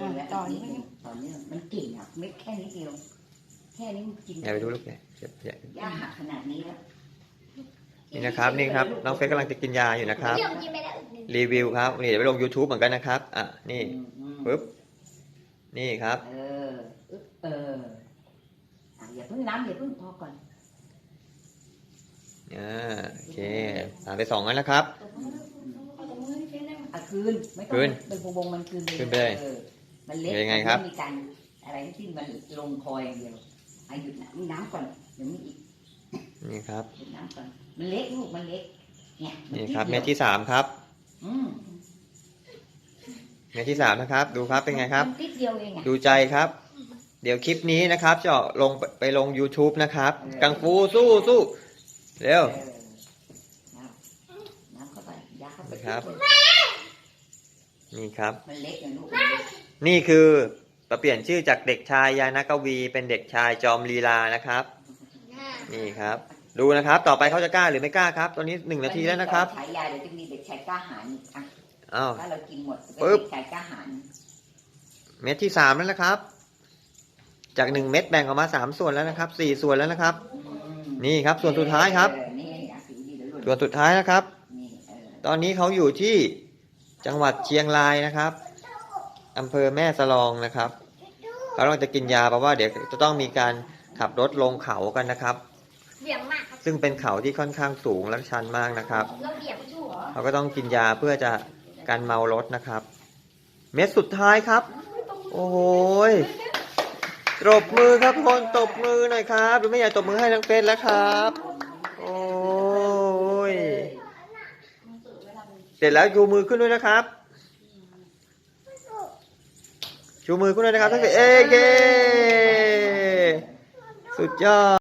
อะแล้วต่อนินี่ดนึงต่อเนื่องมันเก่งอะเม็ดแค่นิดเดียว แค่นี้มันกินอย่าไปดูลูกเนี่ยเจ็บเจ็บย่าหักขนาดนี้แล้วนี่นะครับนี่ครับน้องเฟซกำลังจะกินยาอยู่นะครับ เดี๋ยวกินไปแล้วอีกหนึ่งรีวิวครับนี่เดี๋ยวไปลง YouTube เหมือนกันนะครับอะนี่อืมอืมปึ๊บนี่ครับเอออึ๊บเอออะอย่าเพิ่งน้ำอย่าเพิ่งพอก่อนอ่าโอเคผ่านไปสองนั้นแล้วครับ เอาตรงมือให้เฟซได้ไหม อะคืนไม่ต้องคืนเป็นวงๆมันคืนคืนไปเลยออ มันเล็กเป็นไงครับ ม่มีการอะไรทั้งสิ้นมันลงคอยอย่างเดียวอาหยุดน้ำน้ำก่อนเดี๋ยวมีอีกนี่ครับ หยุดน้ำก่อนมันเล็กลูกมันเล็ก เนี่ยมันี่ครับดดีเม็ยดวที่สามครับ อืมเม็ดที่สามนะครับ ดูครับเป็นไงครับ มันนิดเดียวเองอะดูใจครับ เดี๋ยวคลิปนี้นะครับจะลงไปลง YouTube นะครับ กังฟูสู้สู้เร็ว เออน้ำน้ำเข้าไปยาเข้าไปครับนี่ ครับ มันเล็กนะลูกมันเล็กนี่คือประเปลี่ยนชื่อจากเด็กชายยานกวี เป็นเด็กชายจอมลีลานะครับอ่านี่ครับ ดูนะครับ ต่อไปเขาจะกล้าหรือไม่กล้าครับ ตอนนี้หนึ่งนาทีแล้วนะครับฉายาเดี๋ยวจะมีเด็กชายกล้าหาญอะอ้าว ถ้าเรากินหมดก็ปึ๊บ เด็กชายกล้าหาญเม็ดที่สามแล้วนะครับ จากหนึ่งเม็ดแบ่งออกมาสามส่วนแล้วนะครับสี่ส่วนแล้วนะครับ อืมนี่ครับ ส่วนสุดท้ายครับ เออนี่อะถือดีเดี๋ยวหล่นส่วนสุดท้ายนะครับ นี่เออตอนนี้เขาอยู่ที่ จังหวัดเชียงรายนะครับอำเภอแม่สลองนะครับเขากำลังจะกินยาเพราะว่าเดี๋ยวจะต้องมีการขับรถลงเขากันนะครับ เบี่ยงมากครับซึ่งเป็นเขาที่ค่อนข้างสูงและชันมากนะครับ เราเบี่ยงชู้เหรอเขาก็ต้องกินยาเพื่อจะกันเมารถนะครับ เม็ดสุดท้ายครับ โอ้โหยตบมือครับทุกคนตบมือหน่อยครับหรือไม่อยากตบมือให้ทั้งเฟซแล้วครับ โอ้ย เสร็จแล้วชูมือขึ้นด้วยนะครับ ชูมือขึ้นด้วยนะครับทั้งสี่เอเกสุดยอด